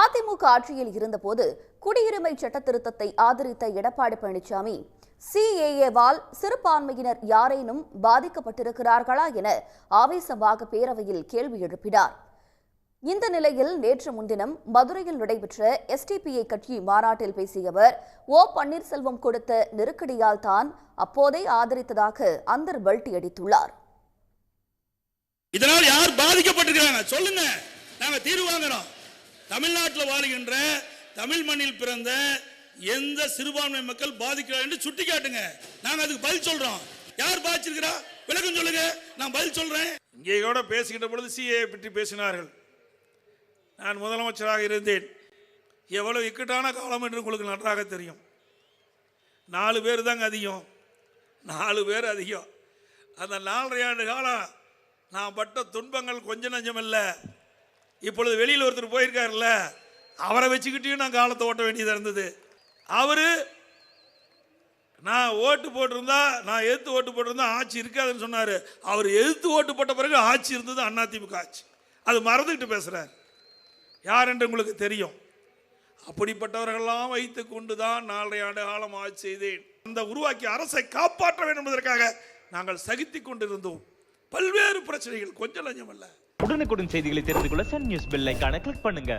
அதிமுக ஆட்சியில் இருந்தபோது குடியுரிமை சட்ட திருத்தத்தை ஆதரித்த எடப்பாடி பழனிசாமி சிஏஏவால் சிறுபான்மையினர் யாரேனும் பாதிக்கப்பட்டிருக்கிறார்களா என ஆவேசமாக பேரவையில் கேள்வி எழுப்பினார். இந்த நிலையில் நேற்று முன்தினம் மதுரையில் நடைபெற்ற எஸ்டிபிஐ கட்சி மாநாட்டில் பேசிய அவர் ஓ பன்னீர்செல்வம் கொடுத்த நெருக்கடியால் தான் அப்போதே ஆதரித்ததாக அந்தர் பல்டி அடித்துள்ளார். இதனால் யார் பாதிக்கப்பட்டிருக்கிறாங்க? சொல்லுங்க. நாங்க தீர்வு வாங்குறோம். தமிழ்நாட்டில் வாழ்கின்ற தமிழ் மண்ணில் பிறந்த எந்த சிறுபான்மை மக்கள் பாதிக்கிறார் என்று சுட்டி காட்டுங்க நாங்க அதுக்கு பதில் சொல்றோம். யார் பாதிச்சிருக்கிறா? விளக்கம் சொல்லுங்க. நான் பதில் சொல்றேன். இங்கே கூட பேசுகின்ற பொழுது சிஏ பற்றி பேசினார்கள். நான் முதலமைச்சராக இருந்தேன். எவ்வளவு இக்கட்டான காலம் என்று உங்களுக்கு நன்றாக தெரியும். நாலு பேர் தாங்க அதிகம். நாலு பேர் அதிகம். அந்த நாலரை ஆண்டு காலம் நான் பட்ட துன்பங்கள் கொஞ்சம் நஞ்சம் இல்லை இப்பொழுது வெளியில் ஒருத்தர் போயிருக்காருல்ல அவரை வச்சுக்கிட்டையும் நான் காலத்தை ஓட்ட வேண்டியதாக இருந்தது. அவர் நான் ஓட்டு போட்டிருந்தா நான் எதிர்த்து ஓட்டு போட்டிருந்தா ஆட்சி இருக்காதுன்னு சொன்னார். அவர் எதிர்த்து ஓட்டு போட்ட பிறகு ஆட்சி இருந்தது அதிமுக ஆட்சி. அது மறந்துக்கிட்டு பேசுகிறார் யார் என்று உங்களுக்கு தெரியும். அப்படிப்பட்டவர்களெல்லாம் வைத்து கொண்டு தான் நாலரை ஆண்டு காலம் ஆட்சி செய்தேன். அந்த உருவாக்கிய அரசை காப்பாற்ற வேண்டும் என்பதற்காக நாங்கள் சகித்து கொண்டிருந்தோம். பல்வேறு பிரச்சனைகள் கொஞ்சம் லஞ்சம் அல்ல உடனுக்குடன் செய்திகளை தெரிந்து கொள்ள Sun News bell icon click பண்ணுங்க.